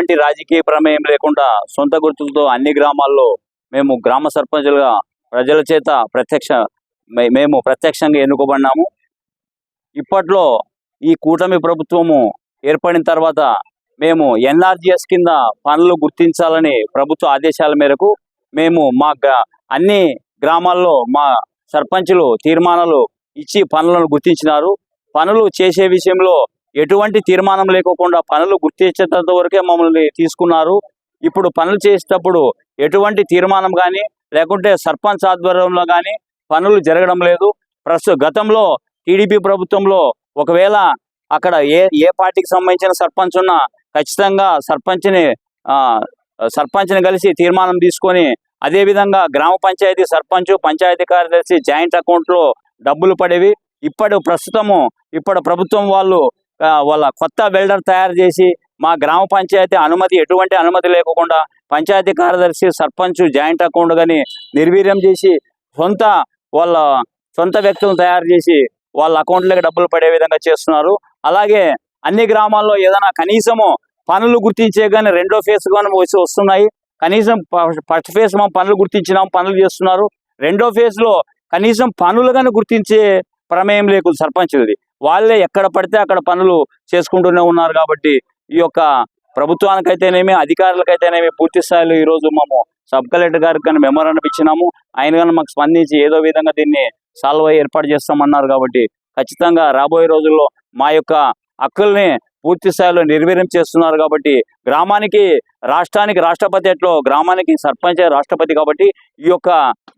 ఎటువంటి రాజకీయ ప్రమేయం లేకుండా సొంత గుర్తులతో అన్ని గ్రామాల్లో మేము గ్రామ సర్పంచులుగా ప్రజల చేత ప్రత్యక్ష మే- మేము ప్రత్యక్షంగా ఎన్నుకోబడినాము. ఇప్పట్లో ఈ కూటమి ప్రభుత్వము ఏర్పడిన తర్వాత మేము ఎన్ఆర్జిఎస్ కింద పనులు గుర్తించాలని ప్రభుత్వ ఆదేశాల మేరకు మేము మా అన్ని గ్రామాల్లో మా సర్పంచులు తీర్మానాలు ఇచ్చి పనులను గుర్తించినారు. పనులు చేసే విషయంలో ఎటువంటి తీర్మానం లేకోకుండా పనులు గుర్తించేంత వరకే మమ్మల్ని తీసుకున్నారు. ఇప్పుడు పనులు చేసేటప్పుడు ఎటువంటి తీర్మానం కానీ లేకుంటే సర్పంచ్ ఆధ్వర్యంలో కానీ పనులు జరగడం లేదు. ప్రస్తుత గతంలో టీడీపీ ప్రభుత్వంలో ఒకవేళ అక్కడ ఏ ఏ పార్టీకి సంబంధించిన సర్పంచ్ ఉన్నా ఖచ్చితంగా సర్పంచ్ని ఆ, సర్పంచ్ని కలిసి తీర్మానం తీసుకొని అదే విధంగా గ్రామ పంచాయతీ సర్పంచ్ పంచాయతీ కార్యదర్శి జాయింట్ అకౌంట్లో డబ్బులు పడేవి. ఇప్పటి ప్రస్తుతము ఇప్పటి ప్రభుత్వం వాళ్ళు వాళ్ళ కొత్త బిల్డర్ తయారు చేసి మా గ్రామ పంచాయతీ అనుమతి ఎటువంటి అనుమతి లేకుండా పంచాయతీ కార్యదర్శి సర్పంచ్ జాయింట్ అకౌంట్ కానీ నిర్వీర్యం చేసి సొంత వాళ్ళ సొంత వ్యక్తులను తయారు చేసి వాళ్ళ అకౌంట్లోకి డబ్బులు పడే విధంగా చేస్తున్నారు. అలాగే అన్ని గ్రామాల్లో ఏదైనా కనీసము పనులు గుర్తించే కానీ రెండో ఫేజ్ కానీ వచ్చి వస్తున్నాయి. కనీసం ఫస్ట్ ఫేజ్ మనం పనులు గుర్తించినాం పనులు చేస్తున్నారు. రెండో ఫేజ్లో కనీసం పనులు కానీ గుర్తించే ప్రమేయం లేకుండా సర్పంచ్ది వాళ్ళే ఎక్కడ పడితే అక్కడ పనులు చేసుకుంటూనే ఉన్నారు కాబట్టి ఈ యొక్క ప్రభుత్వానికైతేనేమి అధికారులకైతేనేమి పూర్తి స్థాయిలో ఈ రోజు మేము సబ్ కలెక్టర్ గారికి కానీ మెమోరాండం ఇచ్చినాము. ఆయన కానీ మాకు స్పందించి ఏదో విధంగా దీన్ని సాల్వ్ అయ్యి ఏర్పాటు చేస్తామన్నారు కాబట్టి ఖచ్చితంగా రాబోయే రోజుల్లో మా యొక్క హక్కుల్ని పూర్తి స్థాయిలో నిర్వీర్యం చేస్తున్నారు కాబట్టి గ్రామానికి రాష్ట్రానికి రాష్ట్రపతి ఎట్లో గ్రామానికి సర్పంచ్ రాష్ట్రపతి కాబట్టి ఈ యొక్క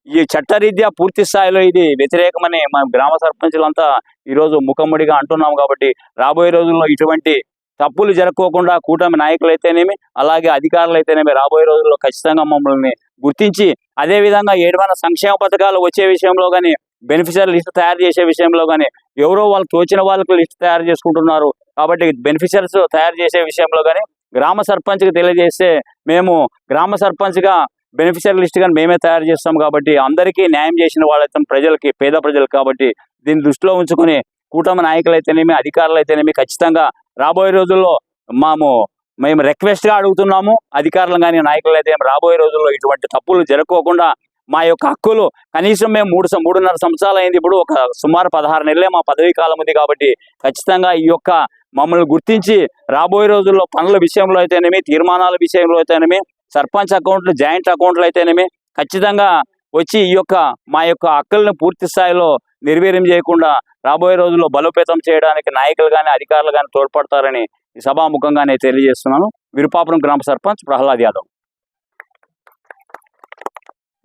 ఈ చట్టరీత్యా పూర్తి స్థాయిలో ఇది వ్యతిరేకమని మన గ్రామ సర్పంచులంతా ఈరోజు ముఖముడిగా అంటున్నాం కాబట్టి రాబోయే రోజుల్లో ఇటువంటి తప్పులు జరగకోకుండా కూటమి నాయకులు అయితేనేమి అలాగే అధికారులు అయితేనేమి రాబోయే రోజుల్లో ఖచ్చితంగా మమ్మల్ని గుర్తించి అదే విధంగా ఏడవైనా సంక్షేమ పథకాలు వచ్చే విషయంలో కానీ బెనిఫిషియర్ లిస్ట్ తయారు చేసే విషయంలో కానీ ఎవరో వాళ్ళు తోచిన వాళ్ళకి లిస్ట్ తయారు చేసుకుంటున్నారు. కాబట్టి బెనిఫిషియర్స్ తయారు చేసే విషయంలో కానీ గ్రామ సర్పంచ్కి తెలియజేస్తే మేము గ్రామ సర్పంచ్గా బెనిఫిషియర్ లిస్ట్ కానీ మేమే తయారు చేస్తాం కాబట్టి అందరికీ న్యాయం చేసిన వాళ్ళైతే ప్రజలకి పేద ప్రజలు కాబట్టి దీన్ని దృష్టిలో ఉంచుకుని కూటమి నాయకులు అయితేనేమి అధికారులు అయితేనేమి ఖచ్చితంగా రాబోయే రోజుల్లో మాము మేము రిక్వెస్ట్గా అడుగుతున్నాము అధికారులు కానీ నాయకులు అయితే రాబోయే రోజుల్లో ఇటువంటి తప్పులు జరుపుకోకుండా మా యొక్క హక్కులు. కనీసం మేము మూడు సం- మూడున్నర సంవత్సరాలు అయింది. ఇప్పుడు ఒక సుమారు పదహారు నెలలే మా పదవీ కాలం ఉంది కాబట్టి ఖచ్చితంగా ఈ యొక్క మమ్మల్ని గుర్తించి రాబోయే రోజుల్లో పనుల విషయంలో అయితేనేమి తీర్మానాల విషయంలో అయితేనేమి సర్పంచ్ అకౌంట్లు జాయింట్ అకౌంట్లు అయితేనేమి ఖచ్చితంగా వచ్చి ఈ యొక్క మా యొక్క హక్కులను పూర్తి స్థాయిలో నిర్వీర్యం చేయకుండా రాబోయే రోజుల్లో బలోపేతం చేయడానికి నాయకులు కానీ అధికారులు కానీ తోడ్పడతారని సభాముఖంగా నేను తెలియజేస్తున్నాను. విరుపాపురం గ్రామ సర్పంచ్ ప్రహ్లాద్ యాదవ్.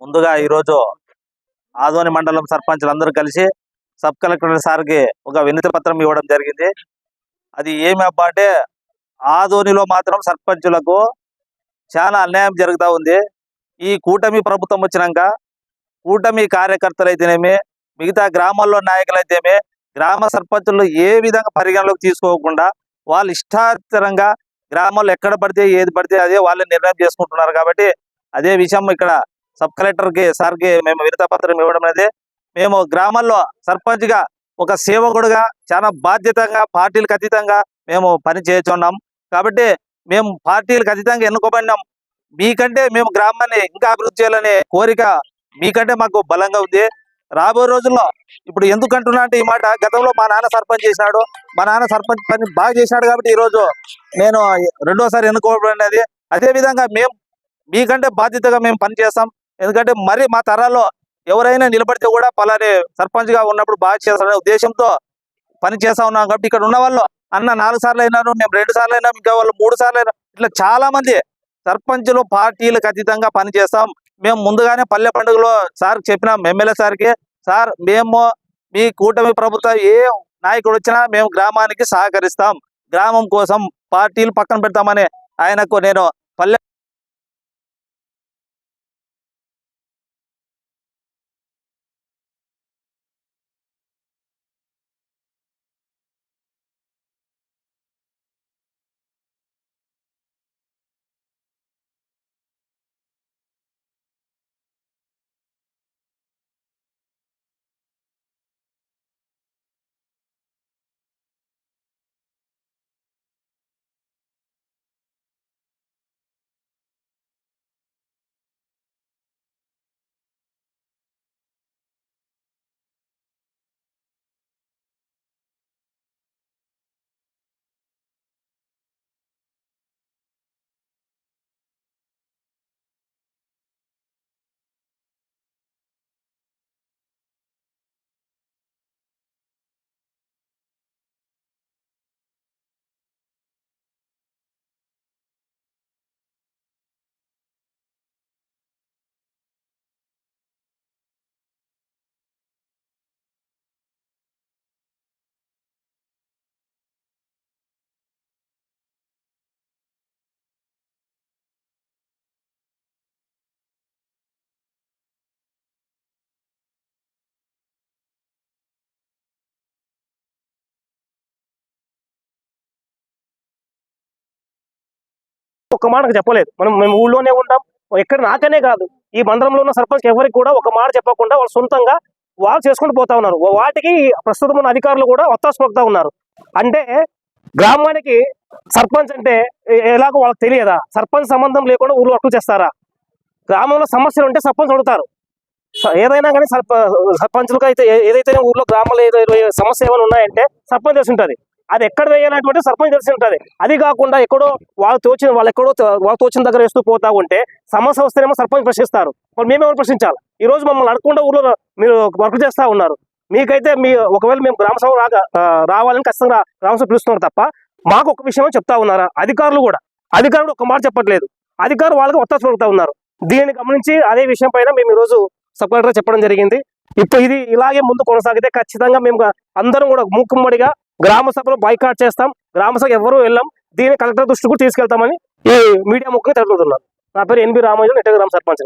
ముందుగా ఈరోజు ఆదోని మండలం సర్పంచులందరూ కలిసి సబ్ కలెక్టర్ సార్కి ఒక వినతి పత్రం ఇవ్వడం జరిగింది. అది ఏమి అబ్బా అంటే ఆదోనిలో మాత్రం సర్పంచులకు చాలా అన్యాయం జరుగుతూ ఉంది. ఈ కూటమి ప్రభుత్వం వచ్చినాక కూటమి కార్యకర్తలు అయితేనేమి మిగతా గ్రామాల్లో నాయకులు అయితేమి గ్రామ సర్పంచులు ఏ విధంగా పరిగణలోకి తీసుకోకుండా వాళ్ళు ఇష్టాతరంగా గ్రామాల్లో ఎక్కడ పడితే ఏది పడితే అదే వాళ్ళే నిర్ణయం చేసుకుంటున్నారు కాబట్టి అదే విషయం ఇక్కడ సబ్ కలెక్టర్కి సార్కి మేము వినత పత్రం ఇవ్వడం అనేది మేము గ్రామాల్లో సర్పంచ్గా ఒక సేవకుడుగా చాలా బాధ్యతగా పార్టీలకు అతీతంగా మేము పని చేస్తున్నాం కాబట్టి మేము పార్టీలకు అతీతంగా ఎన్నుకోబడినాం. మీకంటే మేము గ్రామాన్ని ఇంకా అభివృద్ధి చేయాలనే కోరిక మీకంటే మాకు బలంగా ఉంది. రాబోయే రోజుల్లో ఇప్పుడు ఎందుకు అంటున్నా అంటే ఈ మాట గతంలో మా నాన్న సర్పంచ్ చేసినాడు. మా నాన్న సర్పంచ్ పని బాగా చేసినాడు కాబట్టి ఈ రోజు నేను రెండోసారి ఎన్నుకోబడినది. అదే విధంగా మేము మీకంటే బాధ్యతగా మేము పని చేస్తాం. ఎందుకంటే మరి మా తరాల్లో ఎవరైనా నిలబడితే కూడా పలాని సర్పంచ్గా ఉన్నప్పుడు బాగా చేస్తారనే ఉద్దేశంతో పని చేస్తా ఉన్నాం కాబట్టి ఇక్కడ ఉన్న వాళ్ళు అన్న నాలుగు సార్లు అయినారు మేము రెండు సార్లు అయినా ఇంకా వాళ్ళు మూడు సార్లు అయినా ఇట్లా చాలా మంది సర్పంచులు పార్టీలకు అతీతంగా పని చేస్తాం. మేము ముందుగానే పల్లె పండుగలో సార్ చెప్పినాం ఎమ్మెల్యే సార్కి సార్ మేము మీ కూటమి ప్రభుత్వం ఏ నాయకుడు వచ్చినా మేము గ్రామానికి సహకరిస్తాం. గ్రామం కోసం పార్టీలు పక్కన పెడతామని ఆయనకు నేను పల్లె ఒక మాటకు చెప్పలేదు. మనం మేము ఊళ్ళోనే ఉంటాం. ఎక్కడ నాకనే కాదు. ఈ మండలంలో ఉన్న సర్పంచ్ ఎవరికి కూడా ఒక మాట చెప్పకుండా వాళ్ళు సొంతంగా వాళ్ళు చేసుకుంటూ పోతా ఉన్నారు. వాటికి ప్రస్తుతం ఉన్న అధికారులు కూడా ఒత్తాసు ఉన్నారు. అంటే గ్రామానికి సర్పంచ్ అంటే ఎలాగో వాళ్ళకి తెలియదా? సర్పంచ్ సంబంధం లేకుండా ఊరు వర్క్ చేస్తారా? గ్రామంలో సమస్యలు ఉంటే సర్పంచ్ అడుగుతారు. ఏదైనా కానీ సర్ప సర్పంచులకు అయితే ఏదైతే ఊర్లో గ్రామంలో ఏదో సమస్య ఏమైనా ఉన్నాయంటే సర్పంచ్ చేసి ఉంటుంది. అది ఎక్కడ వేయాలన్నటువంటి సర్పంచ్ తెలిసి ఉంటుంది. అది కాకుండా ఎక్కడో వాళ్ళు తోచిన వాళ్ళు ఎక్కడో వాళ్ళు తోచిన దగ్గర వేస్తూ పోతా ఉంటే సమస్య ఏమో సర్పంచ్ ప్రశ్నిస్తారు. మరి మేమేమో ప్రశ్నించాలి? ఈ రోజు మమ్మల్ని అడగకుండా ఊర్లో మీరు వర్క్ చేస్తా ఉన్నారు. మీకైతే మీ ఒకవేళ మేము గ్రామసభ రాగా రావాలని ఖచ్చితంగా గ్రామసభ పిలుస్తున్నారు తప్ప మాకు ఒక విషయం చెప్తా ఉన్నారా? అధికారులు కూడా. అధికారులు ఒక మాట చెప్పట్లేదు. అధికారులు వాళ్ళకి ఒత్తాసు పడుతూ ఉన్నారు. దీన్ని గమనించి అదే విషయం పైన మేము ఈరోజు సబ్ కలెక్టర్ చెప్పడం జరిగింది. ఇప్పుడు ఇది ఇలాగే ముందు కొనసాగితే ఖచ్చితంగా మేము అందరం కూడా మూకుమ్మడిగా గ్రామ సభలో బైకాట్ చేస్తాం. గ్రామ సభ ఎవరు వెళ్ళాం. దీన్ని కలెక్టర్ దృష్టికి కూడా తీసుకెళ్తామని ఈ మీడియా ముఖ్యంగా తెలుపుతున్నారు నా పేరు ఎన్బి రామయ్య నెట్ట గ్రామ సర్పంచ్